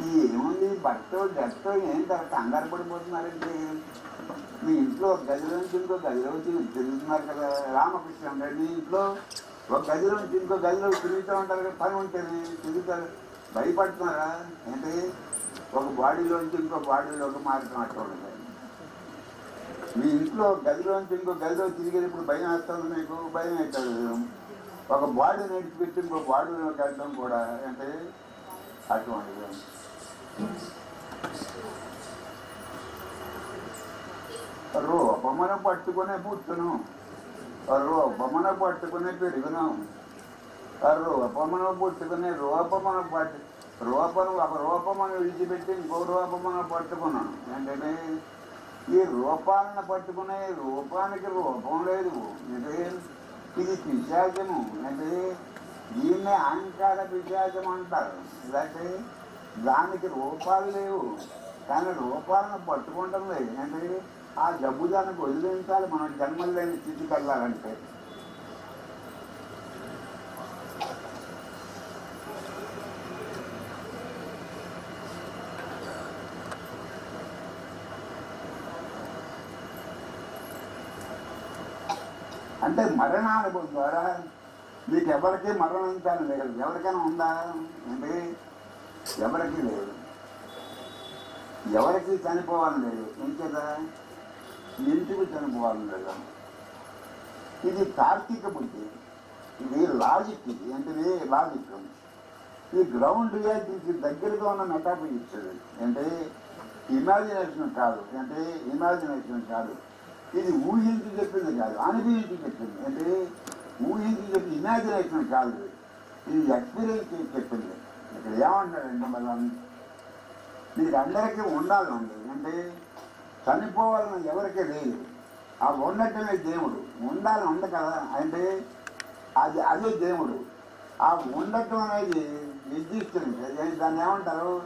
ఈ ఏముంది బట్టో డట్టో ఏం తర్వాత కంగారు పడిపోతున్నారంటే మీ ఇంట్లో ఒక గదిలో నుంచి ఇంకో గదిలో తిరుగుతున్నారు కదా రామకృష్ణ రెడ్డి మీ ఇంట్లో. ఒక గదిలో నుంచి ఇంకో గదిలో తిరుగుతూ ఉంటారు కదా పని ఉంటుంది తిరుగుతారు. భయపడుతున్నారా? ఏంటి? ఒక బాడీలోంచి ఇంకో బాడీలోకి మారుతున్నట్టు ఉంటుంది మీ ఇంట్లో గదిలోంచి ఇంకో గదిలో తిరిగేటప్పుడు భయం వేస్తుంది మీకు? భయం అవుతుంది ఒక బాడీ నడిచిపెట్టి ఇంకో బాడీలోకి వెళ్ళడం కూడా అంటే అటువంటిది. రూపమున పట్టుకునే పుట్టును రూపమున పట్టుకునే పెరుగును. రూపమును పుట్టుకునే రూపమున పట్టు రూపం ఒక రూపమును విడిచిపెట్టి ఇంకో రూపమును పట్టుకున్నాను. ఏంటంటే ఈ రూపాలను పట్టుకునే రూపానికి రూపం లేదు. అంటే ఇది పిశాచము. అంటే దీన్నే అహంకార పిశాచం అంటారు. లేకపోతే దానికి రూపాలు లేవు. కానీ రూపాలను పట్టుకుంటాం లేదు. ఆ జబ్బు దానికి వదిలించాలి మనం. జన్మలు లేని స్థితికి వెళ్ళాలంటే అంటే మరణానుభవం ద్వారా మీకు ఎవరికి మరణించాలి? లేదు ఎవరికైనా ఉందా? అంటే ఎవరికి లేదు. ఎవరికి చనిపోవాలని లేదు. ఇంకేదా ఇంటికి చనిపోవాలని లేదు ఇది తార్కిక బుద్ధి. ఇది లాజిక్ ఇది ఏంటిది? లాజిక్ ఈ గ్రౌండ్ దీనికి దగ్గరగా ఉన్న మెటాఫిజిక్స్ అంటే ఇమాజినేషన్ కాదు. అంటే ఇమాజినేషన్ కాదు. ఇది ఊహించి చెప్పింది కాదు. అనుభవించి చెప్పింది. అంటే ఊహించి చెప్పి ఇమాజినేషన్ కాదు. ఇది. ఎక్స్పీరియన్స్ చెప్పింది. ఇక్కడ ఏమంటాడండి మళ్ళీ మీకు అందరికీ ఉండాలి అంటే చనిపోవాలని ఎవరికీ లేదు. ఆ ఉన్నట్టునే దేవుడు. ఉండాలని ఉంది కదా? అంటే అది అదే దేవుడు. ఆ ఉండటం అనేది నిర్దిష్టం దాన్ని ఏమంటారు?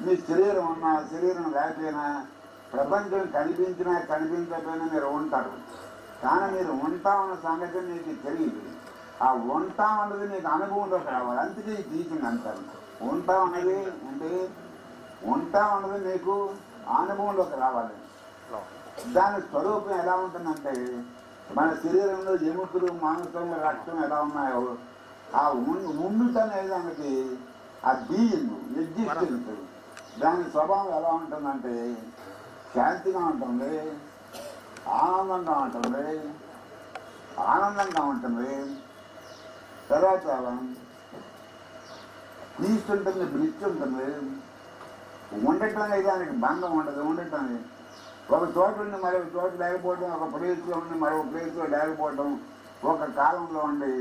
మీ శరీరం ఉన్నా శరీరం లేకపోయినా ప్రపంచం కనిపించినా కనిపించకపోయినా మీరు ఉంటారు. కానీ మీరు ఉంటామన్న సంగతి మీకు తెలియదు. ఆ ఉంటాం అన్నది మీకు అనుభవంలోకి రావాలి. అందుకే ఈ టీచింగ్ అంటారు. ఉంటాం అన్నది అంటే ఉంటాం అన్నది మీకు అనుభవంలోకి రావాలి. దాని స్వరూపం ఎలా ఉంటుందంటే మన శరీరంలో ఎముకలు మాంసం రక్తం ఎలా ఉన్నాయో ఆ ఉన్- ఉండుట అనే దానికి ఆ బీయింగ్ ఎగ్జిస్టెన్స్ దాని స్వభావం ఎలా ఉంటుందంటే శాంతిగా ఉంటుంది ఆనందంగా ఉంటుంది ఆనందంగా ఉంటుంది. తర్వాత పీస్ ఉంటుంది బ్రిడ్జ్ ఉంటుంది ఉండటం దానికి బంధం ఉండదు ఉండటం ఒక చోట ఉండి మరొక చోట లేకపోవడం ఒక ప్లేస్లో ఉండి మరొక ప్లేస్లో లేకపోవడం ఒక కాలంలో ఉండి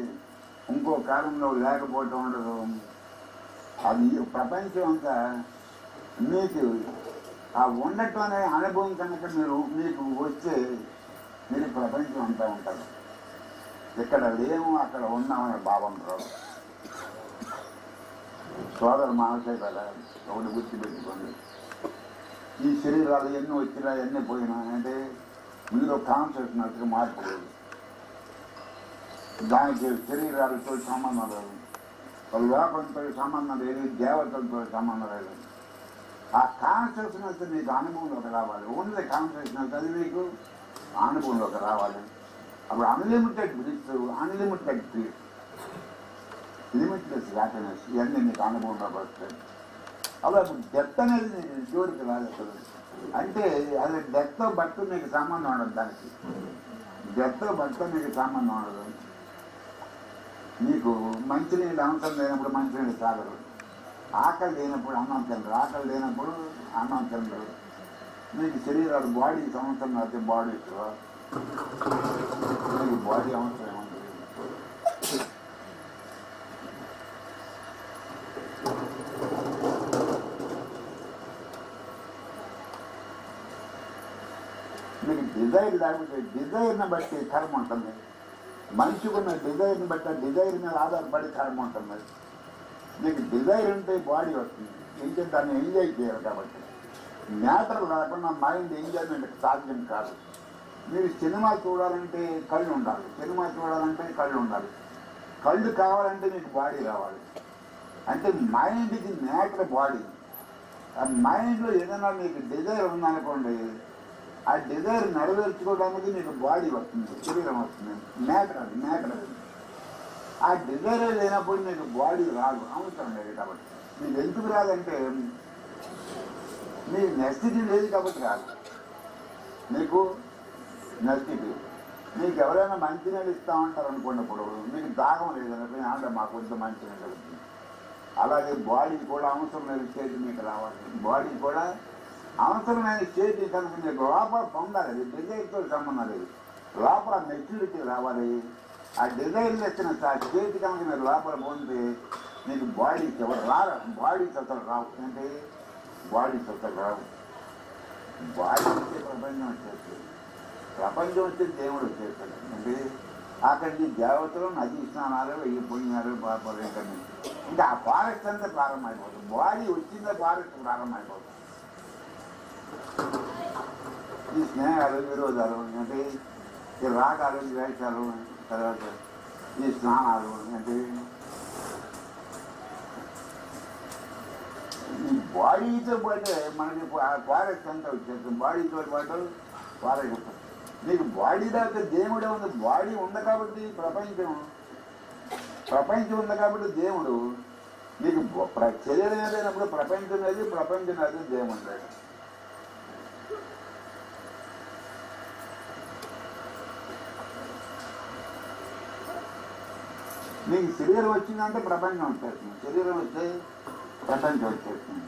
ఇంకో కాలంలో లేకపోవటం ఉండదు. అది ప్రపంచం అంతా మీకు ఆ ఉండటం అనే అనుభవం కనుక మీరు మీకు వస్తే మీరు ప్రపంచం అంతా ఉంటారు. ఇక్కడ లేము అక్కడ ఉన్నామనే భావం రావు సోదర మానసే కదా. ఒకటి గుర్తుపెట్టుకోండి. ఈ శరీరాలు ఎన్ని వచ్చినా ఎన్ని పోయినా అంటే మీరు కాన్సెప్ట్ మార్పు లేదు దానికి శరీరాలతో సంబంధం లేదు. లోకంతో సంబంధం లేదు దేవతలతో సంబంధం లేదు. ఆ కాన్షియస్నెస్ మీకు అనుభవంలోకి రావాలి. ఓన్లీ కాన్షియస్నెస్ అది మీకు అనుభవంలోకి రావాలి. అప్పుడు అన్లిమిటెడ్ బ్రిడ్స్ అన్లిమిటెడ్ పీస్ లిమిట్లెస్ హ్యాపీనెస్ ఇవన్నీ మీకు అనుభవంలోకి పడుతుంది అప్పుడు అప్పుడు డెత్ అనేది చివరికి రాదు అసలు. అంటే అది డెత్ బట్టు మీకు సంబంధం ఉండదు దానికి. డెత్ బట్టు మీకు సంబంధం ఉండదు. మీకు మంచినీళ్ళు అవసరం లేనప్పుడు మంచినీళ్ళు తాగరు. ఆకలి లేనప్పుడు అన్నం తినరు. ఆకలి లేనప్పుడు అన్నం తినరు. మీకు శరీరాలు బాడీ సంవత్సరం అయితే బాడీ ఎక్కువ మీకు బాడీ అవసరం ఏముంది మీకు డిజైర్ లేకపోతే డిజైర్ని బట్టి కర్మ ఉంటుంది. మనిషికి ఉన్న డిజైర్ని బట్టి ఆ డిజైర్ మీద ఆధారపడి కర్మ ఉంటుంది. నీకు డిజైర్ ఉంటే బాడీ వస్తుంది. ఇంకా దాన్ని ఎంజాయ్ చేయాలి కాబట్టి. మ్యాటర్ లేకుండా మైండ్ ఎంజాయ్మెంట్ సాధ్యం కాదు. మీరు సినిమా చూడాలంటే కళ్ళు ఉండాలి. సినిమా చూడాలంటే కళ్ళు ఉండాలి. కళ్ళు కావాలంటే మీకు బాడీ రావాలి అంటే మైండ్కి మ్యాటర్ బాడీ. ఆ మైండ్లో ఏదైనా మీకు డిజైర్ ఉందనుకోండి ఆ డిజైర్ నెరవేర్చుకోవడానికి నీకు బాడీ వస్తుంది శరీరం వస్తుంది. మ్యాటర్ అది మ్యాటర్ అది. ఆ డిజైరే లేనప్పుడు నీకు బాడీ రాదు అవసరం లేదు కాబట్టి. నీకు ఎందుకు రాదంటే మీ నెస్టిటీ లేదు కాబట్టి రాదు. మీకు నెస్టిటీ మీకు ఎవరైనా మంచినీళ్ళు ఇస్తా ఉంటారు అనుకున్నప్పుడు మీకు దాహం లేదనుకోండి అంటే మాకు కొంచెం మంచినీళ్ళు అవుతుంది అలాగే బాడీ కూడా అవసరం లేదు చేతి మీకు రావాలి. బాడీ కూడా అవసరమైన చేతి కనుక మీకు లోపల పొందాలి అది డిజైర్తో సంబంధం లేదు. లోపల మెచ్యూరిటీ రావాలి. ఆ డిజైర్ తెచ్చిన చేతి కనుక మీరు లోపల పొందితే మీకు బాడీ ఎవరు రారు. బాడీ అసలు రావు. అంటే బాడీ అసలు రావు. బాడీ వచ్చే ప్రపంచం వచ్చేస్తుంది. ప్రపంచం వచ్చే దేవుడు వచ్చేస్తాడు. అంటే అక్కడికి దేవతలు నది స్నానాలు వెయ్యి పుణ్యాలు పాపాలు ఇంకా ఆ ఫారెస్ట్ అంతా ప్రారంభమైపోతుంది. బాడీ వచ్చిందే ఫారెస్ట్ ప్రారంభమైపోతుంది. ఈ స్నేహాలు విరోధాలు అంటే ఈ రాగాలు ద్వేషాలు తర్వాత ఈ స్నానాలు అంటే ఈ బాడీతో పాటు మనకి ఫారెస్ట్ అంతా వచ్చేస్తుంది. బాడీతో పాటు ఫారెస్ట్ నీకు బాడీ దాకా దేవుడే ఉంది. బాడీ ఉంది కాబట్టి ప్రపంచం ప్రపంచం ఉంది కాబట్టి దేవుడు. నీకు శరీరం లేనప్పుడు ప్రపంచం లేదు ప్రపంచం లేదు దేవుడు లేదు. మీకు శరీరం వచ్చిందంటే ప్రపంచం వచ్చేస్తుంది శరీరం వస్తే ప్రపంచం వచ్చేస్తుంది.